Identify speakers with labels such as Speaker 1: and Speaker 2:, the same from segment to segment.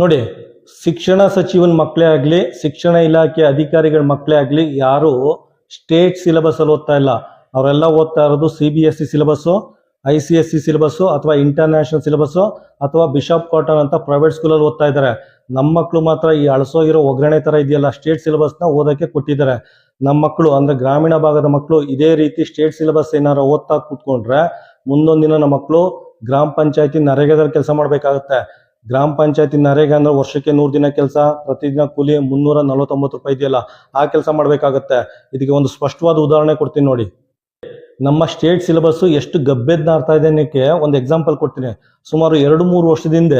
Speaker 1: ನೋಡಿ, ಶಿಕ್ಷಣ ಸಚಿವನ ಮಕ್ಕಳೇ ಆಗಲಿ, ಶಿಕ್ಷಣ ಇಲಾಖೆ ಅಧಿಕಾರಿಗಳ ಮಕ್ಕಳೇ ಆಗಲಿ, ಯಾರು ಸ್ಟೇಟ್ ಸಿಲೆಬಸ್ ಅಲ್ಲಿ ಓದ್ತಾ ಇಲ್ಲ. ಅವರೆಲ್ಲ ಓದ್ತಾ ಇರೋದು C B S C syllabus I C S C syllabus ಅಥವಾ ಇಂಟರ್ನ್ಯಾಷನಲ್ ಸಿಲೆಬಸ್ಸು ಅಥವಾ ಬಿಷಪ್ ಕಾಟನ್ ಅಂತ ಪ್ರೈವೇಟ್ ಸ್ಕೂಲಲ್ಲಿ ಓದ್ತಾ ಇದ್ದಾರೆ. ನಮ್ಮ ಮಕ್ಕಳು ಮಾತ್ರ ಈ ಅಳಸೋಗಿರೋ ಒಗ್ಗರಣೆ ತರ ಇದೆಯಲ್ಲ ಸ್ಟೇಟ್ ಸಿಲೆಬಸ್ನ ಓದಕ್ಕೆ ಕೊಟ್ಟಿದ್ದಾರೆ. ನಮ್ಮ ಮಕ್ಕಳು ಅಂದ್ರೆ ಗ್ರಾಮೀಣ ಭಾಗದ ಮಕ್ಕಳು ಇದೇ ರೀತಿ ಸ್ಟೇಟ್ ಸಿಲೆಬಸ್ ಏನಾರು ಓದ್ತಾ ಕೂತ್ಕೊಂಡ್ರೆ, ಮುಂದೊಂದು ದಿನ ನಮ್ಮ ಮಕ್ಕಳು ಗ್ರಾಮ ಪಂಚಾಯತಿ ನರೇಗಾದಲ್ಲಿ ಕೆಲಸ ಮಾಡ್ಬೇಕಾಗುತ್ತೆ. ಗ್ರಾಮ ಪಂಚಾಯತಿ ನರೇಗಾ ಅಂದ್ರೆ ವರ್ಷಕ್ಕೆ ನೂರು ದಿನ ಕೆಲಸ, ಪ್ರತಿದಿನ ಕೂಲಿ ಮುನ್ನೂರ ನಲವತ್ತೊಂಬತ್ತು ರೂಪಾಯಿ ಇದೆಯಲ್ಲ, ಆ ಕೆಲಸ ಮಾಡಬೇಕಾಗತ್ತೆ. ಇದಕ್ಕೆ ಒಂದು ಸ್ಪಷ್ಟವಾದ ಉದಾಹರಣೆ ಕೊಡ್ತೀನಿ ನೋಡಿ. ನಮ್ಮ ಸ್ಟೇಟ್ ಸಿಲೆಬಸ್ ಎಷ್ಟು ಗಬ್ಬೆದ್ನ ಅರ್ಥ ಇದೆ ಅನ್ನೋಕ್ಕೆ ಒಂದು ಎಕ್ಸಾಂಪಲ್ ಕೊಡ್ತೀನಿ. ಸುಮಾರು ಎರಡು ಮೂರು ವರ್ಷದಿಂದ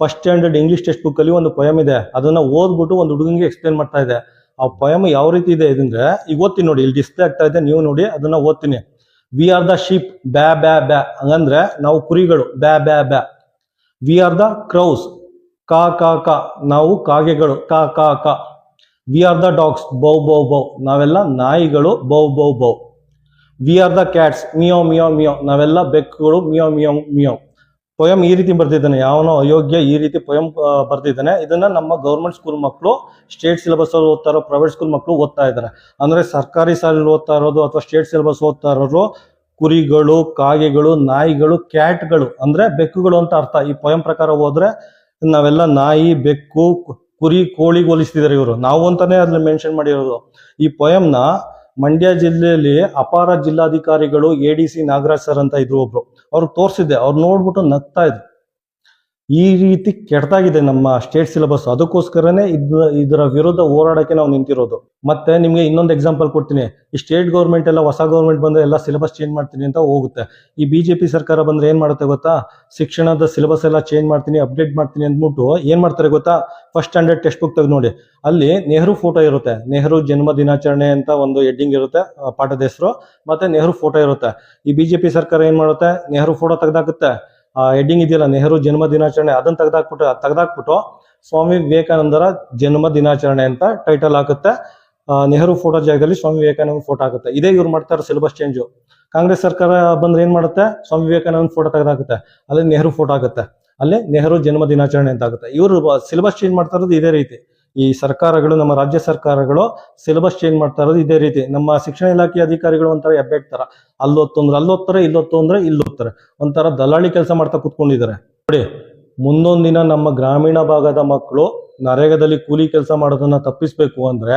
Speaker 1: first standard English text book ಅಲ್ಲಿ ಒಂದು ಪೊಯಮ್ ಇದೆ. ಅದನ್ನ ಓದ್ಬಿಟ್ಟು ಒಂದು ಹುಡುಗನಿಗೆ ಎಕ್ಸ್ಪ್ಲೇನ್ ಮಾಡ್ತಾ ಇದೆ. ಆ ಪೊಯಮ್ ಯಾವ ರೀತಿ ಇದೆ ಇದಂದ್ರೆ ಈಗ ಓದ್ತೀನಿ ನೋಡಿ, ಇಲ್ಲಿ ಡಿಸ್ಪ್ಲೇ ಆಗ್ತಾ ಇದೆ, ನೀವು ನೋಡಿ, ಅದನ್ನ ಓದ್ತೀನಿ. ವಿ ಆರ್ ದ ಶೀಪ್ ಬ್ಯಾ ಬ್ಯಾ ಬ್ಯಾ ಹಂಗಂದ್ರೆ ನಾವು ಕುರಿಗಳು ಬ್ಯಾ ಬ್ಯಾ ಬ್ಯಾ ವಿ ಆರ್ ದ ಕ್ರೌಸ್ ಕಾ ಕಾ ಕಾ ನಾವು ಕಾಗೆಗಳು. Caw caw caw we are the dogs bow bow bow ನಾವೆಲ್ಲ ನಾಯಿಗಳು. Bow bow bow we are the cats meow meow meow ನಾವೆಲ್ಲ ಬೆಕ್ಕುಗಳು. ಮಿಯೋ ಮಿಯೋ ಮಿಯೋ ಪೊಯಂ ಈ ರೀತಿ ಬರ್ತಿದ್ದಾನೆ. ಯಾವನೋ ಅಯೋಗ್ಯ ಈ ರೀತಿ ಪೊಯಂ ಬರ್ತಿದ್ದಾನೆ. ಇದನ್ನ ನಮ್ಮ ಗೌರ್ಮೆಂಟ್ ಸ್ಕೂಲ್ ಮಕ್ಕಳು ಸ್ಟೇಟ್ ಸಿಲೆಬಸ್ ಅಲ್ಲಿ ಓದ್ತಾ ಇರೋ ಪ್ರೈವೇಟ್ ಸ್ಕೂಲ್ ಮಕ್ಕಳು ಓದ್ತಾ ಇದ್ದಾರೆ. ಅಂದ್ರೆ ಸರ್ಕಾರಿ ಶಾಲೆಯಲ್ಲಿ ಓದ್ತಾ ಇರೋದು ಅಥವಾ ಸ್ಟೇಟ್ ಸಿಲೆಬಸ್ ಓದ್ತಾ ಇರೋರು ಕುರಿಗಳು, ಕಾಗೆಗಳು, ನಾಯಿಗಳು, ಕ್ಯಾಟ್ಗಳು ಅಂದ್ರೆ ಬೆಕ್ಕುಗಳು ಅಂತ ಅರ್ಥ. ಈ ಪೊಯಂ ಪ್ರಕಾರ ಹೋದ್ರೆ ನಾವೆಲ್ಲ ನಾಯಿ, ಬೆಕ್ಕು, ಕುರಿ, ಕೋಳಿ ಹೋಲಿಸ್ತಿದ್ದಾರೆ ಇವರು. ನಾವು ಅಂತಾನೆ ಅದ್ರಲ್ಲಿ ಮೆನ್ಷನ್ ಮಾಡಿರೋದು. ಈ ಪೊಯಂನ ಮಂಡ್ಯ ಜಿಲ್ಲೆಯಲ್ಲಿ ಅಪಾರ ಜಿಲ್ಲಾಧಿಕಾರಿಗಳು A D C Nagaraj sir ಅಂತ ಇದ್ರು ಒಬ್ರು. ಅವ್ರಿಗೆ ತೋರಿಸಿದ್ದೆ. ಅವ್ರು ನೋಡ್ಬಿಟ್ಟು ನಗ್ತಾ ಇದ್ರು. ಈ ರೀತಿ ಕೆಟ್ಟದಾಗಿದೆ ನಮ್ಮ ಸ್ಟೇಟ್ ಸಿಲೆಬಸ್ ಅದಕ್ಕೋಸ್ಕರನೇ ಇದ್ ಇದರ ವಿರುದ್ಧ ಹೋರಾಡಕ್ಕೆ ನಾವು ನಿಂತಿರೋದು. ಮತ್ತೆ ನಿಮಗೆ ಇನ್ನೊಂದು ಎಕ್ಸಾಂಪಲ್ ಕೊಡ್ತೀನಿ. ಈ ಸ್ಟೇಟ್ ಗೌರ್ಮೆಂಟ್ ಎಲ್ಲ, ಹೊಸ ಗೌರ್ಮೆಂಟ್ ಬಂದ್ರೆ ಎಲ್ಲ ಸಿಲೆಬಸ್ ಚೇಂಜ್ ಮಾಡ್ತೀನಿ ಅಂತ ಹೋಗುತ್ತೆ. ಈ ಬಿಜೆಪಿ ಸರ್ಕಾರ ಬಂದ್ರೆ ಏನ್ ಮಾಡುತ್ತೆ ಗೊತ್ತಾ? ಶಿಕ್ಷಣದ ಸಿಲೆಬಸ್ ಎಲ್ಲ ಚೇಂಜ್ ಮಾಡ್ತೀನಿ ಅಪ್ಡೇಟ್ ಮಾಡ್ತೀನಿ ಅಂದ್ಬಿಟ್ಟು ಏನ್ ಮಾಡ್ತಾರೆ ಗೊತ್ತಾ? ಫಸ್ಟ್ ಸ್ಟ್ಯಾಂಡರ್ಡ್ ಟೆಕ್ಸ್ಟ್ ಬುಕ್ ತೆಗೆದು ನೋಡಿ. ಅಲ್ಲಿ ನೆಹರು ಫೋಟೋ ಇರುತ್ತೆ. ನೆಹರು ಜನ್ಮ ದಿನಾಚರಣೆ ಅಂತ ಒಂದು ಹೆಡ್ಡಿಂಗ್ ಇರುತ್ತೆ ಪಾಠದ ಹೆಸರು. ಮತ್ತೆ ನೆಹರು ಫೋಟೋ ಇರುತ್ತೆ. ಈ ಬಿಜೆಪಿ ಸರ್ಕಾರ ಏನ್ ಮಾಡುತ್ತೆ? ನೆಹರು ಫೋಟೋ ತೆಗೆದಾಕುತ್ತೆ. ಹೆಡ್ಡಿಂಗ್ ಇದೆಯಲ್ಲ ನೆಹರು ಜನ್ಮ ದಿನಾಚರಣೆ ಅದನ್ನ ತೆಗೆದಾಕ್ಬಿಟ್ಟು ತೆಗೆದಾಕ್ಬಿಟ್ಟು ಸ್ವಾಮಿ ವಿವೇಕಾನಂದರ ಜನ್ಮ ದಿನಾಚರಣೆ ಅಂತ ಟೈಟಲ್ ಹಾಕುತ್ತೆ. ಆ, ನೆಹರು ಫೋಟೋ ಜಾಗದಲ್ಲಿ ಸ್ವಾಮಿ ವಿವೇಕಾನಂದ ಫೋಟೋ ಆಗುತ್ತೆ ಇದೇ ಇವ್ರು ಮಾಡ್ತಾರೆ ಸಿಲೆಬಸ್ ಚೇಂಜು ಕಾಂಗ್ರೆಸ್ ಸರ್ಕಾರ ಬಂದ್ರೆ ಏನ್ ಮಾಡುತ್ತೆ? ಸ್ವಾಮಿ ವಿವೇಕಾನಂದ ಫೋಟೋ ತೆಗೆದಾಕುತ್ತೆ. ಅಲ್ಲಿ ನೆಹರು ಫೋಟೋ ಆಗುತ್ತೆ ಅಲ್ಲಿ ನೆಹರು ಜನ್ಮ ದಿನಾಚರಣೆ ಅಂತ ಆಗುತ್ತೆ ಇವರು ಸಿಲೆಬಸ್ ಚೇಂಜ್ ಮಾಡ್ತಾ ಇರೋದು ಇದೇ ರೀತಿ. ಈ ಸರ್ಕಾರಗಳು, ನಮ್ಮ ರಾಜ್ಯ ಸರ್ಕಾರಗಳು ಸಿಲೆಬಸ್ ಚೇಂಜ್ ಮಾಡ್ತಾ ಇರೋದು ಇದೇ ರೀತಿ. ನಮ್ಮ ಶಿಕ್ಷಣ ಇಲಾಖೆ ಅಧಿಕಾರಿಗಳು ಒಂಥರ ಹೆಬ್ಬೆಟ್ ತರ ಅಲ್ಲೊತ್ತು ಅಂದ್ರೆ ಅಲ್ಲೋಗ್ತಾರೆ ಇಲ್ಲೊತ್ತು ಅಂದ್ರೆ ಇಲ್ಲೋಗ್ತಾರೆ ಒಂಥರ ದಲ್ಲಾಳಿ ಕೆಲಸ ಮಾಡ್ತಾ ಕುತ್ಕೊಂಡಿದ್ದಾರೆ. ನೋಡಿ ಮುಂದೊಂದಿನ ದಿನ ನಮ್ಮ ಗ್ರಾಮೀಣ ಭಾಗದ ಮಕ್ಕಳು ನರೇಗಾದಲ್ಲಿ ಕೂಲಿ ಕೆಲಸ ಮಾಡೋದನ್ನ ತಪ್ಪಿಸ್ಬೇಕು ಅಂದ್ರೆ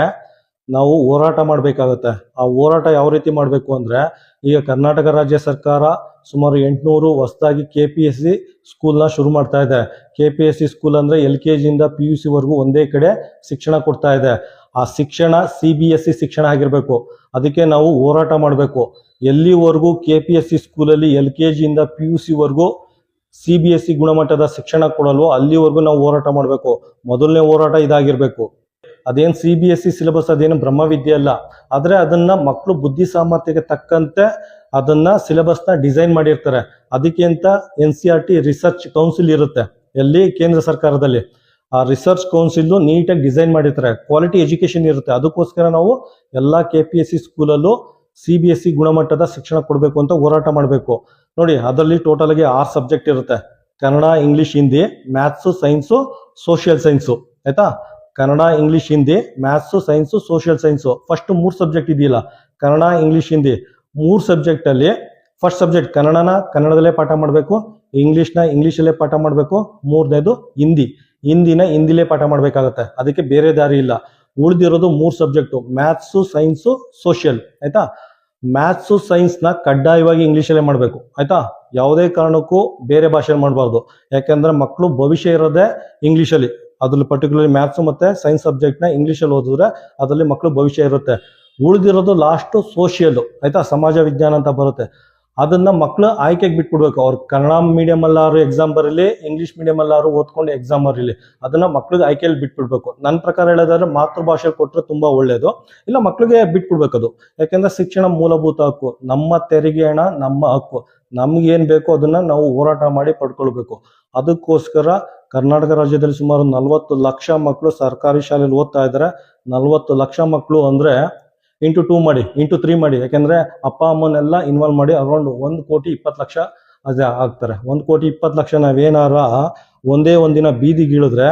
Speaker 1: ನಾವು ಹೋರಾಟ ಮಾಡಬೇಕಾಗತ್ತೆ. ಆ ಹೋರಾಟ ಯಾವ ರೀತಿ ಮಾಡಬೇಕು ಅಂದ್ರೆ, ಈಗ ಕರ್ನಾಟಕ ರಾಜ್ಯ ಸರ್ಕಾರ ಸುಮಾರು ಎಂಟುನೂರು ಹೊಸದಾಗಿ ಕೆ ಪಿ ಎಸ್ ಸಿ ಸ್ಕೂಲ್ನ ಶುರು ಮಾಡ್ತಾ ಇದೆ. K P S C school ಅಂದರೆ ಎಲ್ ಕೆ ಜಿಯಿಂದ ಪಿ ಯು ಸಿವರೆಗೂ ಒಂದೇ ಕಡೆ ಶಿಕ್ಷಣ ಕೊಡ್ತಾ ಇದೆ. ಆ ಶಿಕ್ಷಣ ಸಿ ಬಿ ಎಸ್ ಸಿ ಶಿಕ್ಷಣ ಆಗಿರಬೇಕು. ಅದಕ್ಕೆ ನಾವು ಹೋರಾಟ ಮಾಡಬೇಕು. ಎಲ್ಲಿವರೆಗೂ ಕೆ ಪಿ ಎಸ್ ಸಿ ಸ್ಕೂಲಲ್ಲಿ ಎಲ್ ಕೆ ಜಿಯಿಂದ ಪಿ ಯು ಸಿವರೆಗೂ ಸಿ ಬಿ ಎಸ್ ಸಿ ಗುಣಮಟ್ಟದ ಶಿಕ್ಷಣ ಕೊಡಲ್ವೋ ಅಲ್ಲಿವರೆಗೂ ನಾವು ಹೋರಾಟ ಮಾಡಬೇಕು. ಮೊದಲನೇ ಹೋರಾಟ ಇದಾಗಿರ್ಬೇಕು. ಅದೇನ್ C B S C syllabus ಅದೇನು ಬ್ರಹ್ಮವಿದ್ಯೆ ಅಲ್ಲ, ಆದರೆ ಅದನ್ನ ಮಕ್ಕಳು ಬುದ್ಧಿ ಸಾಮರ್ಥ್ಯಕ್ಕೆ ತಕ್ಕಂತೆ ಅದನ್ನ ಸಿಲೆಬಸ್ನ ಡಿಸೈನ್ ಮಾಡಿರ್ತಾರೆ. ಅದಕ್ಕೆ ಅಂತ N C R T research council ಇರುತ್ತೆ, ಎಲ್ಲಿ? ಕೇಂದ್ರ ಸರ್ಕಾರದಲ್ಲಿ. ಆ ರಿಸರ್ಚ್ ಕೌನ್ಸಿಲ್ ನೀಟಾಗಿ ಡಿಸೈನ್ ಮಾಡಿರ್ತಾರೆ. ಕ್ವಾಲಿಟಿ ಎಜುಕೇಶನ್ ಇರುತ್ತೆ. ಅದಕ್ಕೋಸ್ಕರ ನಾವು ಎಲ್ಲಾ ಕೆ ಪಿ ಎಸ್ ಸಿ ಸ್ಕೂಲಲ್ಲೂ ಸಿ ಬಿ ಎಸ್ ಸಿ ಗುಣಮಟ್ಟದ ಶಿಕ್ಷಣ ಕೊಡಬೇಕು ಅಂತ ಹೋರಾಟ ಮಾಡಬೇಕು. ನೋಡಿ, ಅದರಲ್ಲಿ ಟೋಟಲ್ ಆಗಿ ಆರು ಸಬ್ಜೆಕ್ಟ್ ಇರುತ್ತೆ. Kannada English Hindi maths science social science ಆಯ್ತಾ? Kannada, English, Hindi maths science social science first ಮೂರು ಸಬ್ಜೆಕ್ಟ್ ಇದೆಯಲ್ಲ. ಕನ್ನಡ, ಇಂಗ್ಲಿಷ್, ಹಿಂದಿ. ಮೂರು ಸಬ್ಜೆಕ್ಟಲ್ಲಿ ಫಸ್ಟ್ ಸಬ್ಜೆಕ್ಟ್ ಕನ್ನಡನ, ಕನ್ನಡದಲ್ಲೇ ಪಾಠ ಮಾಡಬೇಕು. ಇಂಗ್ಲೀಷ್ನ, ಇಂಗ್ಲೀಷಲ್ಲೇ ಪಾಠ ಮಾಡಬೇಕು. ಮೂರನೇದು ಹಿಂದಿ. ಹಿಂದಿನ, ಹಿಂದಿಲೇ ಪಾಠ ಮಾಡಬೇಕಾಗತ್ತೆ. ಅದಕ್ಕೆ ಬೇರೆ ದಾರಿ ಇಲ್ಲ. ಉಳಿದಿರೋದು ಮೂರು ಸಬ್ಜೆಕ್ಟು ಮ್ಯಾಥ್ಸು ಸೈನ್ಸು ಸೋಷಿಯಲ್ ಆಯ್ತಾ? ಮ್ಯಾಥ್ಸು ಸೈನ್ಸ್ನ ಕಡ್ಡಾಯವಾಗಿ ಇಂಗ್ಲೀಷಲ್ಲೇ ಮಾಡಬೇಕು. ಆಯ್ತಾ? ಯಾವುದೇ ಕಾರಣಕ್ಕೂ ಬೇರೆ ಭಾಷೆಯಲ್ಲಿ ಮಾಡಬಾರ್ದು. ಯಾಕಂದ್ರೆ ಮಕ್ಕಳು ಭವಿಷ್ಯ ಇರೋದೇ ಇಂಗ್ಲೀಷಲ್ಲಿ. ಅದ್ರಲ್ಲಿ ಪರ್ಟಿಕ್ಯುಲರ್ಲಿ ಮ್ಯಾಥ್ಸ್ ಮತ್ತೆ ಸೈನ್ಸ್ ಸಬ್ಜೆಕ್ಟ್ನ ಇಂಗ್ಲೀಷಲ್ಲಿ ಓದಿದ್ರೆ ಅದರಲ್ಲಿ ಮಕ್ಕಳು ಭವಿಷ್ಯ ಇರುತ್ತೆ. ಉಳಿದಿರೋದು ಲಾಸ್ಟ್ ಸೋಷಿಯಲ್ ಆಯ್ತಾ? ಸಮಾಜ ವಿಜ್ಞಾನ ಅಂತ ಬರುತ್ತೆ. ಅದನ್ನ ಮಕ್ಕಳು ಆಯ್ಕೆಗೆ ಬಿಟ್ಬಿಡ್ಬೇಕು. ಅವ್ರು ಕನ್ನಡ ಮೀಡಿಯಂ ಅಲ್ಲಾರು ಎಕ್ಸಾಮ್ ಬರಲಿ ಇಂಗ್ಲಿಷ್ ಮೀಡಿಯಂ ಅಲ್ಲಾರು ಓದ್ಕೊಂಡು ಎಕ್ಸಾಮ್ ಬರಲಿ. ಅದನ್ನ ಮಕ್ಳಿಗೆ ಆಯ್ಕೆಯಲ್ಲಿ ಬಿಟ್ಬಿಡ್ಬೇಕು. ನನ್ನ ಪ್ರಕಾರ ಹೇಳೋದಾದ್ರೆ ಮಾತೃಭಾಷೆ ಕೊಟ್ಟರೆ ತುಂಬಾ ಒಳ್ಳೇದು. ಇಲ್ಲ ಮಕ್ಳಿಗೆ ಬಿಟ್ಬಿಡ್ಬೇಕು ಅದು. ಯಾಕಂದ್ರೆ ಶಿಕ್ಷಣ ಮೂಲಭೂತ ಹಕ್ಕು. ನಮ್ಮ ತೆರಿಗೆ ಹಣ, ನಮ್ಮ ಹಕ್ಕು. ನಮ್ಗೆ ಏನ್ ಬೇಕೋ ಅದನ್ನ ನಾವು ಹೋರಾಟ ಮಾಡಿ ಪಡ್ಕೊಳ್ಬೇಕು. ಅದಕ್ಕೋಸ್ಕರ ಕರ್ನಾಟಕ ರಾಜ್ಯದಲ್ಲಿ ಸುಮಾರು ನಲವತ್ತು ಲಕ್ಷ ಮಕ್ಕಳು ಸರ್ಕಾರಿ ಶಾಲೆಯಲ್ಲಿ ಓದ್ತಾ ಇದ್ದಾರೆ. ನಲವತ್ತು ಲಕ್ಷ ಮಕ್ಕಳು ಅಂದ್ರೆ ಇಂಟು ಟೂ ಮಾಡಿ ಇಂಟು ತ್ರೀ ಮಾಡಿ. ಯಾಕೆಂದರೆ ಅಪ್ಪ ಅಮ್ಮನೆಲ್ಲ ಇನ್ವಾಲ್ವ್ ಮಾಡಿ ಅರೌಂಡ್ ಒಂದು ಕೋಟಿ ಇಪ್ಪತ್ತು ಲಕ್ಷ ಅದೇ ಆಗ್ತಾರೆ. ಒಂದು ಕೋಟಿ ಇಪ್ಪತ್ತು ಲಕ್ಷ ನಾವೇನಾರ ಒಂದೇ ಒಂದಿನ ಬೀದಿಗಿಳಿದ್ರೆ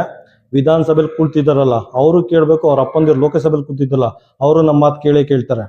Speaker 1: ವಿಧಾನಸಭೆಯಲ್ಲಿ ಕೂಳ್ತಿದ್ದಾರಲ್ಲ ಅವರು ಕೇಳಬೇಕು, ಅವ್ರ ಅಪ್ಪಂದಿರು ಲೋಕಸಭೆಯಲ್ಲಿ ಕೂತಿದ್ದಲ್ಲ ಅವರು ನಮ್ಮ ಮಾತು ಕೇಳೇ ಕೇಳ್ತಾರೆ.